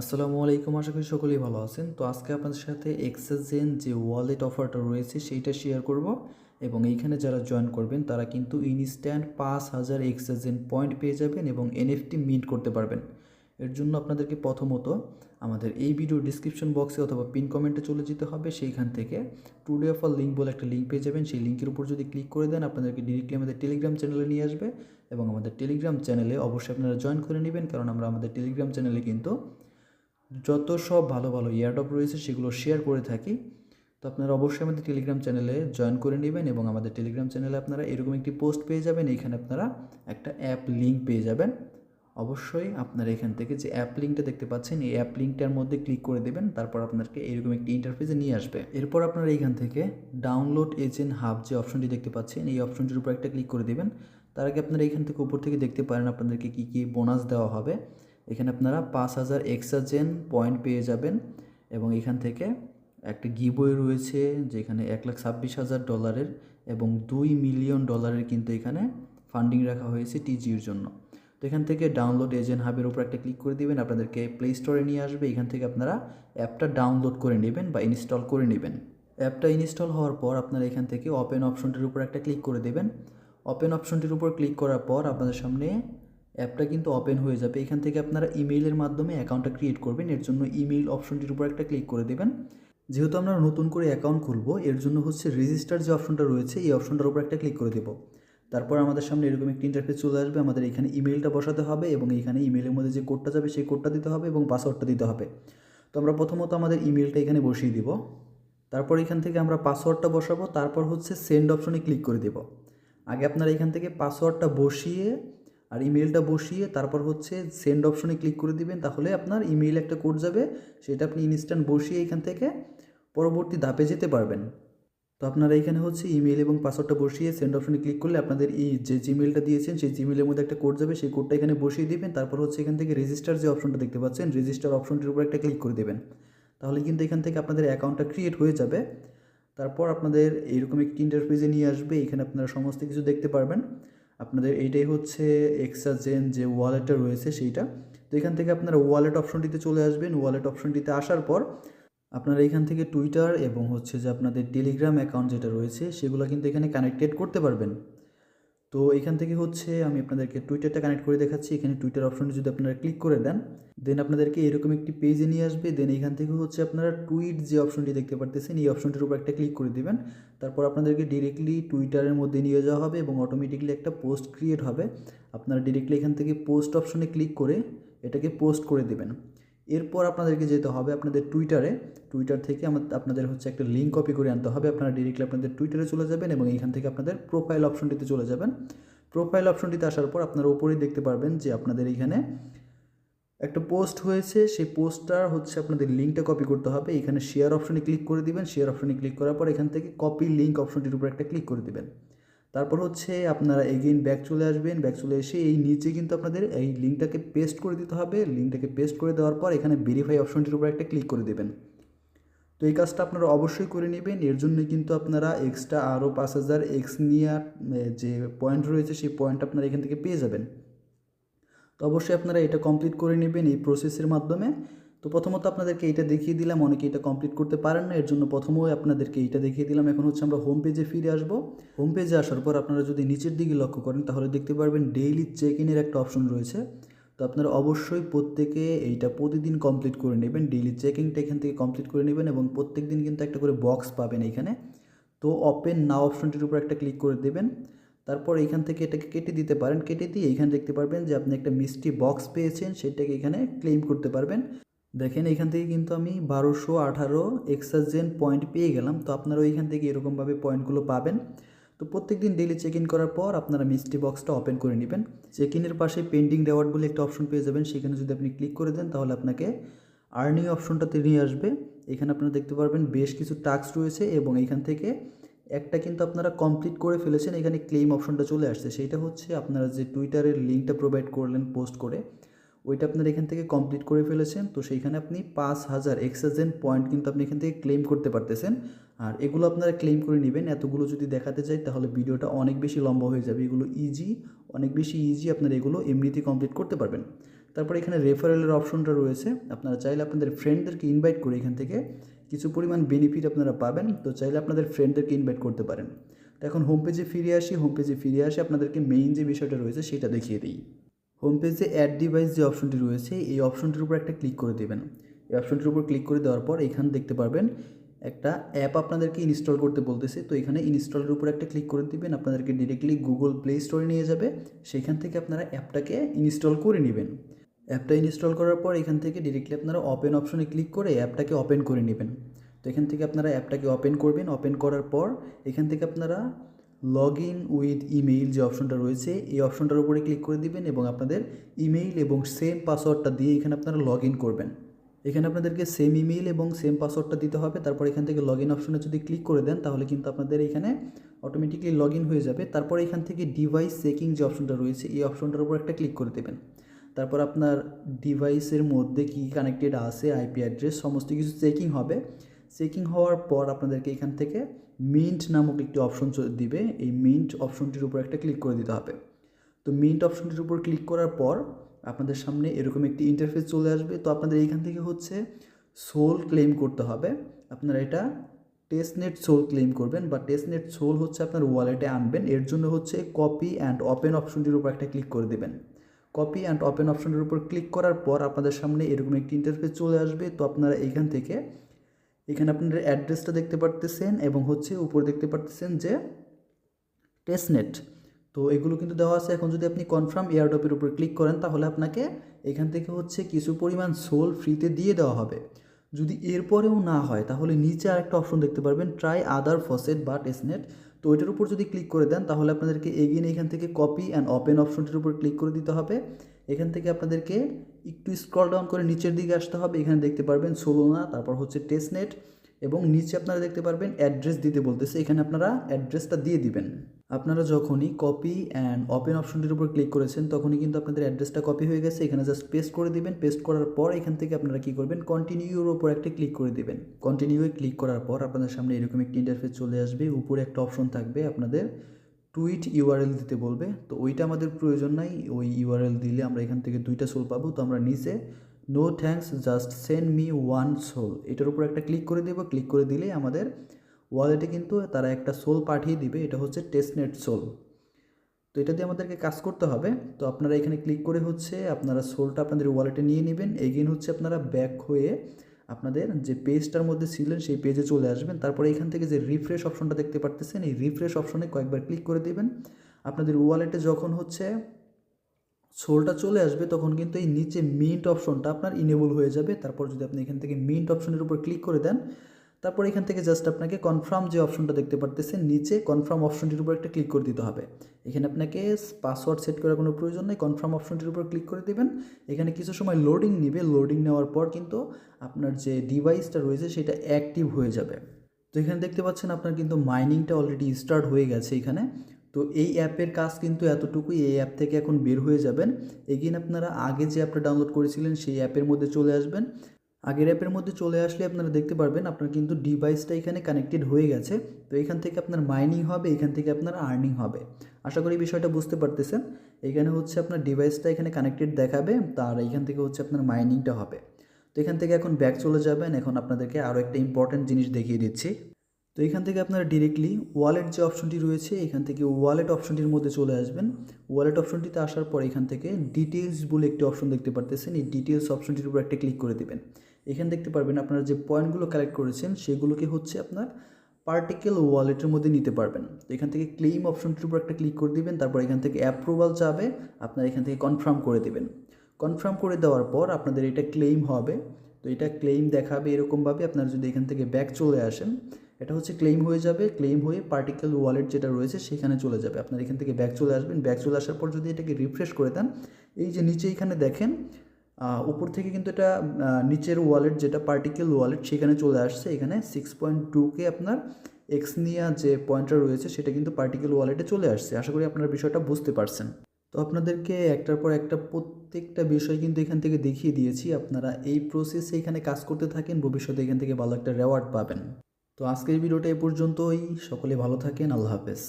আসসালামু আলাইকুম, আশা করি সকলেই ভালো আছেন। তো আজকে আপনাদের সাথে এক্সেসেন যে ওয়ালেট অফারটা রয়েছে, সেইটা শেয়ার করব এবং এইখানে যারা জয়েন করবেন, তারা কিন্তু ইনস্ট্যান্ট পাঁচ হাজার এক্সেসেন পয়েন্ট পেয়ে যাবেন এবং এনএফটি মিট করতে পারবেন। এর জন্য আপনাদেরকে প্রথমত আমাদের এই ভিডিও ডিসক্রিপশন বক্সে অথবা পিন কমেন্টে চলে যেতে হবে। সেইখান থেকে টুডে অফার লিঙ্ক বলে একটা লিঙ্ক পেয়ে যাবেন। সেই লিঙ্কের উপর যদি ক্লিক করে দেন, আপনাদেরকে ডিরেক্টলি আমাদের টেলিগ্রাম চ্যানেলে নিয়ে আসবে এবং আমাদের টেলিগ্রাম চ্যানেলে অবশ্যই আপনারা জয়েন করে নেবেন। কারণ আমরা আমাদের টেলিগ্রাম চ্যানেলে কিন্তু যত সব ভালো ভালো ইয়ারডপ রয়েছে সেগুলো শেয়ার করে থাকি। তো আপনারা অবশ্যই আমাদের টেলিগ্রাম চ্যানেলে জয়েন করে নেবেন এবং আমাদের টেলিগ্রাম চ্যানেলে আপনারা এরকম একটি পোস্ট পেয়ে যাবেন, এইখানে আপনারা একটা অ্যাপ লিঙ্ক পেয়ে যাবেন। অবশ্যই আপনারা এখান থেকে যে অ্যাপ লিঙ্কটা দেখতে পাচ্ছেন, এই অ্যাপ লিঙ্কটার মধ্যে ক্লিক করে দেবেন, তারপর আপনাকে এরকম একটি ইন্টারফেসে নিয়ে আসবে। এরপর আপনারা এইখান থেকে ডাউনলোড এজেন্ট হাব যে অপশনটি দেখতে পাচ্ছেন, এই অপশনটির উপর একটা ক্লিক করে দেবেন। তার আগে আপনারা এখান থেকে উপর থেকে দেখতে পারেন আপনাদেরকে কী কী বোনাস দেওয়া হবে। এখানে আপনারা পাঁচ হাজার এক্সাজেন পয়েন্ট পেয়ে যাবেন এবং এখান থেকে একটা গিবই রয়েছে যেখানে এক লাখ ছাব্বিশ হাজার ডলারের এবং দুই মিলিয়ন ডলারের কিন্তু এখানে ফান্ডিং রাখা হয়েছে টিজির জন্য। তো এখান থেকে ডাউনলোড এজেন্ট হাবের উপর একটা ক্লিক করে দিবেন, আপনাদেরকে প্লে স্টোরে নিয়ে আসবে। এখান থেকে আপনারা অ্যাপটা ডাউনলোড করে নেবেন বা ইনস্টল করে নেবেন। অ্যাপটা ইনস্টল হওয়ার পর আপনারা এখান থেকে ওপেন অপশনটির উপর একটা ক্লিক করে দেবেন। ওপেন অপশনটির উপর ক্লিক করার পর আপনাদের সামনে অ্যাপটা কিন্তু ওপেন হয়ে যাবে। এখান থেকে আপনারা ইমেইলের মাধ্যমে অ্যাকাউন্টটা ক্রিয়েট করবেন। এর জন্য ইমেইল অপশনটির উপর একটা ক্লিক করে দেবেন। যেহেতু আমরা নতুন করে অ্যাকাউন্ট খুলবো, এর জন্য হচ্ছে রেজিস্টার যে অপশনটা রয়েছে, এই অপশনটার উপর একটা ক্লিক করে দেবো। তারপর আমাদের সামনে এরকম একটি ইন্টারফেস চলে আসবে। আমাদের এখানে ইমেলটা বসাতে হবে এবং এখানে ইমেলের মধ্যে যে কোডটা যাবে, সেই কোডটা দিতে হবে এবং পাসওয়ার্ডটা দিতে হবে। তো আমরা প্রথমত আমাদের ইমেলটা এখানে বসিয়ে দিব। তারপর এখান থেকে আমরা পাসওয়ার্ডটা বসাবো। তারপর হচ্ছে সেন্ড অপশনে ক্লিক করে দেব। আগে আপনারা এখান থেকে পাসওয়ার্ডটা বসিয়ে আর ইমেলটা বসিয়ে তারপর হচ্ছে সেন্ড অপশনে ক্লিক করে দিবেন, তাহলে আপনার ইমেইল একটা কোড যাবে, সেটা আপনি ইনস্ট্যান্ট বসিয়ে এখান থেকে পরবর্তী ধাপে যেতে পারবেন। তো আপনারা এখানে হচ্ছে ইমেল এবং পাসওয়ার্ডটা বসিয়ে সেন্ড অপশনে ক্লিক করলে আপনাদের এই যে জিমেলটা দিয়েছেন, সেই জিমেলের মধ্যে একটা কোড যাবে, সেই কোডটা এখানে বসিয়ে দিবেন, তারপর হচ্ছে এখান থেকে রেজিস্টার যে অপশনটা দেখতে পাচ্ছেন রেজিস্টার অপশনটির উপর একটা ক্লিক করে দেবেন। তাহলে কিন্তু এখান থেকে আপনাদের অ্যাকাউন্টটা ক্রিয়েট হয়ে যাবে। তারপর আপনাদের এইরকম একটি ইন্টারফেসে নিয়ে আসবে, এখানে আপনারা সমস্ত কিছু দেখতে পারবেন। আপনাদের এইটাই হচ্ছে এক্সাজেন যে ওয়ালেটটা রয়েছে সেইটা। তো এখান থেকে আপনারা ওয়ালেট অপশনটিতে চলে আসবেন। ওয়ালেট অপশনটিতে আসার পর আপনারা এখান থেকে টুইটার এবং হচ্ছে যে আপনাদের টেলিগ্রাম অ্যাকাউন্ট যেটা রয়েছে, সেগুলো কিন্তু এখানে কানেক্টেড করতে পারবেন। তো এখান থেকে হচ্ছে আমি আপনাদেরকে টুইটারটা কানেক্ট করে দেখাচ্ছি। এখানে টুইটার অপশনটি যদি আপনারা ক্লিক করে দেন দেন আপনাদেরকে এরকম একটি পেজে নিয়ে আসবে। দেন এখান থেকে হচ্ছে আপনারা টুইট যে অপশনটি দেখতে পারতেছেন, এই অপশনটির উপর একটা ক্লিক করে দিবেন। তারপর আপনাদেরকে ডিরেক্টলি টুইটারের মধ্যে নিয়ে যাওয়া হবে এবং অটোমেটিকলি একটা পোস্ট ক্রিয়েট হবে। আপনারা ডিরেক্টলি এখান থেকে পোস্ট অপশনে ক্লিক করে এটাকে পোস্ট করে দেবেন। এরপর আপনাদেরকে যেতে হবে আপনাদের টুইটারে টুইটার থেকে আপনাদের হচ্ছে একটা লিঙ্ক কপি করে আনতে হবে। আপনারা ডিরেক্টলি আপনাদের টুইটারে চলে যাবেন এবং এখান থেকে আপনাদের প্রোফাইল অপশনটিতে চলে যাবেন। প্রোফাইল অপশনটিতে আসার পর আপনারা উপরেই দেখতে পারবেন যে আপনাদের এখানে একটা পোস্ট হয়েছে। সেই পোস্টটার হচ্ছে আপনাদের লিঙ্কটা কপি করতে হবে। এখানে শেয়ার অপশনে ক্লিক করে দিবেন। শেয়ার অপশনে ক্লিক করার পর এখান থেকে কপি লিঙ্ক অপশনটির উপর একটা ক্লিক করে দিবেন। তারপর হচ্ছে আপনারা এগেইন ব্যাক চলে আসবেন ব্যাক চলে এসে এই নিচে কিন্তু আপনাদের এই লিঙ্কটাকে পেস্ট করে দিতে হবে। লিঙ্কটাকে পেস্ট করে দেওয়ার পর এখানে ভেরিফাই অপশনটির উপর একটা ক্লিক করে দেবেন। তো এই কাজটা আপনারা অবশ্যই করে নেবেন। এর জন্য কিন্তু আপনারা এক্সট্রা আরও পাঁচ হাজার এক্স নিয়ার যে পয়েন্ট রয়েছে সেই পয়েন্ট আপনারা এখান থেকে পেয়ে যাবেন। তো অবশ্যই আপনারা এটা কমপ্লিট করে নেবেন এই প্রসেসের মাধ্যমে। তো প্রথমত আপনাদেরকে এটা দেখিয়ে দিলাম, অনেকে এটা কমপ্লিট করতে পারেন না, এর জন্য প্রথমেই আপনাদেরকে এইটা দেখিয়ে দিলাম। এখন হচ্ছে আমরা হোম পেজে ফিরে আসব। হোম পেজে আসার পর আপনারা যদি নিচের দিকে লক্ষ্য করেন, তাহলে দেখতে পারবেন ডেইলি চেক ইনের একটা অপশন রয়েছে। তো আপনারা অবশ্যই প্রত্যেকে এইটা প্রতিদিন কমপ্লিট করে নেবেন ডেইলি চেকিংটা এখান থেকে কমপ্লিট করে নেবেন এবং প্রত্যেক দিন কিন্তু একটা করে বক্স পাবেন এখানে। তো ওপেন নাও অপশনটির উপর একটা ক্লিক করে দেবেন। তারপর এইখান থেকে এটাকে কেটে দিতে পারেন। কেটে দিয়ে এইখানে দেখতে পারবেন যে আপনি একটা মিষ্টি বক্স পেয়েছেন, সেটাকে এখানে ক্লেম করতে পারবেন। দেখেন এখান থেকে কিন্তু আমি বারোশো আঠারো এক্সাজেন পয়েন্ট পেয়ে গেলাম। তো আপনারা ওইখান থেকে এরকমভাবে পয়েন্টগুলো পাবেন। তো প্রত্যেক দিন ডেলি চেক ইন করার পর আপনারা মিষ্টি বক্সটা ওপেন করে নেবেন। চেক ইনের পাশে পেন্ডিং রেওয়ার্ড বলে একটা অপশন পেয়ে যাবেন। সেখানে যদি আপনি ক্লিক করে দেন তাহলে আপনাকে আর্নিং অপশনটাতে নিয়ে আসবে। এখানে আপনারা দেখতে পারবেন বেশ কিছু টাস্ক রয়েছে এবং এখান থেকে একটা কিন্তু আপনারা কমপ্লিট করে ফেলেছেন। এখানে ক্লেম অপশনটা চলে আসছে। সেইটা হচ্ছে আপনারা যে টুইটারের লিঙ্কটা প্রোভাইড করলেন পোস্ট করে। ওইটা আপনারা এখান থেকে কমপ্লিট করে ফেলেছেন। তো সেইখানে আপনি পাঁচ হাজার এক্সাজেন্ট পয়েন্ট কিন্তু আপনি এখান থেকে ক্লেম করতে পারতেছেন। আর এগুলো আপনারা ক্লেম করে নেবেন। এতগুলো যদি দেখাতে চাই, তাহলে ভিডিওটা অনেক বেশি লম্বা হয়ে যাবে। এগুলো ইজি অনেক বেশি ইজি আপনারা এগুলো এমনিতেই কমপ্লিট করতে পারবেন। তারপর এখানে রেফারেলের অপশনটা রয়েছে। আপনারা চাইলে আপনাদের ফ্রেন্ডদেরকে ইনভাইট করে এখান থেকে কিছু পরিমাণ বেনিফিট আপনারা পাবেন। তো চাইলে আপনাদের ফ্রেন্ডদেরকে ইনভাইট করতে পারেন। তো এখন হোম পেজে ফিরে আসি। হোম পেজে ফিরে আসি, আপনাদেরকে মেইন যে বিষয়টা রয়েছে, সেটা দেখিয়ে দিই। হোম পেজে অ্যাড ডিভাইস যে অপশনটি রয়েছে, এই অপশনটির উপর একটা ক্লিক করে দেবেন। এই অপশনটির উপর ক্লিক করে দেওয়ার পর এখানে দেখতে পারবেন একটা অ্যাপ আপনাদেরকে ইনস্টল করতে বলতেছে। তো এখানে ইনস্টলের উপর একটা ক্লিক করে দিবেন, আপনাদেরকে ডিরেক্টলি গুগল প্লে স্টোরে নিয়ে যাবে। সেখান থেকে আপনারা অ্যাপটাকে ইনস্টল করে নেবেন। অ্যাপটা ইনস্টল করার পর এখান থেকে ডিরেক্টলি আপনারা ওপেন অপশনে ক্লিক করে অ্যাপটাকে ওপেন করে নেবেন। তো এখান থেকে আপনারা অ্যাপটাকে ওপেন করবেন। ওপেন করার পর এখান থেকে আপনারা লগ ইন উইথ ইমেইল যে অপশনটা রয়েছে, এই অপশনটার উপরে ক্লিক করে দিবেন এবং আপনাদের ইমেইল এবং সেম পাসওয়ার্ডটা দিয়ে এখানে আপনারা লগ ইন করবেন। এখানে আপনাদেরকে সেম ইমেইল এবং সেম পাসওয়ার্ডটা দিতে হবে, তারপর এখান থেকে লগ ইন অপশনে যদি ক্লিক করে দেন, তাহলে কিন্তু আপনাদের এখানে অটোমেটিকলি লগ ইন হয়ে যাবে। তারপর এখান থেকে ডিভাইস চেকিং যে অপশনটা রয়েছে, এই অপশনটার উপর একটা ক্লিক করে দেবেন। তারপর আপনার ডিভাইসের মধ্যে কী কানেক্টেড আছে আইপি অ্যাড্রেস সমস্ত কিছু চেকিং হবে। চেকিং হওয়ার পর আপনাদেরকে এখান থেকে মিন্ট নামক একটি অপশন দিবে, এই মিন্ট অপশনটির উপর একটা ক্লিক করে দিতে হবে। তো মিন্ট অপশনটির উপর ক্লিক করার পর আপনাদের সামনে এরকম একটি ইন্টারফেস চলে আসবে। তো আপনাদের এইখান থেকে হচ্ছে সোল ক্লেম করতে হবে। আপনারা এটা টেস্টনেট সোল ক্লেম করবেন বা টেস্টনেট সোল হচ্ছে আপনার ওয়ালেটে আনবেন। এর জন্য হচ্ছে কপি অ্যান্ড ওপেন অপশনটির উপর একটা ক্লিক করে দেবেন। কপি অ্যান্ড ওপেন অপশনের উপর ক্লিক করার পর আপনাদের সামনে এরকম একটি ইন্টারফেস চলে আসবে। তো আপনারা এইখান থেকে এখানে আপনাদের অ্যাড্রেসটা দেখতে পারতেছেন এবং হচ্ছে উপরে দেখতে পারতেছেন যে টেস্টনেট তো এগুলো কিন্তু দেওয়া আছে। এখন যদি আপনি কনফার্ম এয়ারডপের উপর ক্লিক করেন, তাহলে আপনাকে এখান থেকে হচ্ছে কিছু পরিমাণ সোল ফ্রিতে দিয়ে দেওয়া হবে। যদি এরপরেও না হয়, তাহলে নিচে আরেকটা অপশন দেখতে পারবেন ট্রাই আদার ফসেট বা টেস্টনেট তো ওইটার উপর যদি ক্লিক করে দেন, তাহলে আপনাদেরকে এগিয়ে এখান থেকে কপি অ্যান্ড ওপেন অপশনটির উপর ক্লিক করে দিতে হবে। এখান থেকে আপনাদেরকে একটু স্ক্রল ডাউন করে নিচের দিকে আসতে হবে, এখানে দেখতে পারবেন সোলোনা তারপর হচ্ছে টেস্টনেট এবং নিচে আপনারা দেখতে পারবেন অ্যাড্রেস দিতে বলতেছে, এখানে আপনারা অ্যাড্রেসটা দিয়ে দিবেন। আপনারা যখনই কপি অ্যান্ড ওপেন অপশনটির উপর ক্লিক করেছেন, তখনই কিন্তু আপনাদের অ্যাড্রেসটা কপি হয়ে গেছে, এখানে জাস্ট পেস্ট করে দিবেন পেস্ট করার পর এখান থেকে আপনারা কী করবেন কন্টিনিউর উপর একটা ক্লিক করে দিবেন। কন্টিনিউয়ে ক্লিক করার পর আপনাদের সামনে এরকম একটি ইন্টারফেস চলে আসবে, উপরে একটা অপশন থাকবে আপনাদের টুইট ইউআরএল দিতে বলবে। তো ওইটা আমাদের প্রয়োজন নাই। ওই ইউআরএল দিলে আমরা এখান থেকে দুইটা সোল পাবো। তো আমরা নিচে no thanks just send me one soul এটার উপর একটা ক্লিক করে দেবো। ক্লিক করে দিলেই আমাদের ওয়ালেটে কিন্তু তারা একটা সোল পাঠিয়ে দিবে। এটা হচ্ছে টেস্টনেট সোল তো এটা দিয়ে আমাদেরকে কাজ করতে হবে। তো আপনারা এখানে ক্লিক করে হচ্ছে আপনারা সোলটা আপনাদের ওয়ালেটে নিয়ে নেবেন। এগেন হচ্ছে আপনারা ব্যাক হয়ে আপনাদের যে পেজটার মধ্যে ছিলেন সেই পেজে চলে আসবেন। তারপরে এখান থেকে যে রিফ্রেশ অপশনটা দেখতে পারতেছেন, এই রিফ্রেশ অপশনে কয়েকবার ক্লিক করে দেবেন। আপনাদের ওয়ালেটে যখন হচ্ছে সোলটা চলে আসবে, তখন কিন্তু এই নিচে মিন্ট অপশনটা আপনার ইনেবল হয়ে যাবে। তারপর যদি আপনি এখান থেকে মিন্ট অপশনের উপর ক্লিক করে দেন তারপর এখান থেকে জাস্ট আপনাকে কনফার্ম যে অপশনটা দেখতে পারতেছেন, নিচে কনফার্ম অপশনটির উপর একটা ক্লিক করে দিতে হবে। এখানে আপনাকে পাসওয়ার্ড সেট করার কোনো প্রয়োজন নেই কনফার্ম অপশনটির উপর ক্লিক করে দেবেন। এখানে কিছু সময় লোডিং নেবে লোডিং নেওয়ার পর কিন্তু আপনার যে ডিভাইসটা রয়েছে সেটা অ্যাক্টিভ হয়ে যাবে। তো এখানে দেখতে পাচ্ছেন আপনার কিন্তু মাইনিংটা অলরেডি স্টার্ট হয়ে গেছে এখানে। তো এই অ্যাপের কাজ কিন্তু এতটুকুই, এই অ্যাপ থেকে এখন বের হয়ে যাবেন। এগিন আপনারা আগে যে অ্যাপটা ডাউনলোড করেছিলেন, সেই অ্যাপের মধ্যে চলে আসবেন। আগের অ্যাপের মধ্যে চলে আসলে আপনারা দেখতে পারবেন আপনার কিন্তু ডিভাইসটা এখানে কানেক্টেড হয়ে গেছে। তো এখান থেকে আপনার মাইনিং হবে, এখান থেকে আপনার আর্নিং হবে। আশা করি বিষয়টা বুঝতে পারতেছেন। এখানে হচ্ছে আপনার ডিভাইসটা এখানে কানেক্টেড দেখাবে, তার এখান থেকে হচ্ছে আপনার মাইনিংটা হবে। তো এখান থেকে এখন ব্যাক চলে যাবেন। এখন আপনাদেরকে আরও একটা ইম্পর্ট্যান্ট জিনিস দেখিয়ে দিচ্ছি। তো এখান থেকে আপনারা ডিরেক্টলি ওয়ালেট যে অপশনটি রয়েছে, এখান থেকে ওয়ালেট অপশনটির মধ্যে চলে আসবেন। ওয়ালেট অপশনটিতে আসার পর এখান থেকে ডিটেলস বলে একটি অপশন দেখতে পারতেছেন। এই ডিটেলস অপশনটির উপর একটা ক্লিক করে দেবেন। এখানে দেখতে পারবেন আপনারা যে পয়েন্টগুলো কালেক্ট করেছেন, সেগুলোকে হচ্ছে আপনার পার্টিকেল ওয়ালেটের মধ্যে নিতে পারবেন। তো এখান থেকে ক্লেইম অপশনটির উপর একটা ক্লিক করে দিবেন, তারপর এখান থেকে অ্যাপ্রুভাল চাবে আপনারা এখান থেকে কনফার্ম করে দেবেন। কনফার্ম করে দেওয়ার পর আপনাদের এটা ক্লেইম হবে। তো এটা ক্লেইম দেখাবে এরকমভাবে আপনারা যদি এখান থেকে ব্যাক চলে আসেন এটা হচ্ছে ক্লেইম হয়ে যাবে ক্লেইম হয়ে পার্টিকেল ওয়ালেট যেটা রয়েছে সেখানে চলে যাবে। আপনার এখান থেকে ব্যাক চলে আসবেন। ব্যাক চলে আসার পর যদি এটাকে রিফ্রেশ করে দেন, এই যে নিচে এখানে দেখেন উপর থেকে কিন্তু এটা নিচের ওয়ালেট যেটা পার্টিকেল ওয়ালেট সেখানে চলে আসছে। এখানে সিক্স পয়েন্ট টুকে আপনার এক্সনিয়া যে পয়েন্টটা রয়েছে সেটা কিন্তু পার্টিকেল ওয়ালেটে চলে আসছে। আশা করি আপনারা বিষয়টা বুঝতে পারছেন। তো আপনাদেরকে একটার পর একটা প্রত্যেকটা বিষয় কিন্তু এখান থেকে দেখিয়ে দিয়েছি। আপনারা এই প্রসেসে এখানে কাজ করতে থাকেন, ভবিষ্যতে এখান থেকে ভালো একটা রেওয়ার্ড পাবেন। তো আজকের ভিডিওটা এ পর্যন্তই। সকলে ভালো থাকেন আল্লাহ হাফেজ।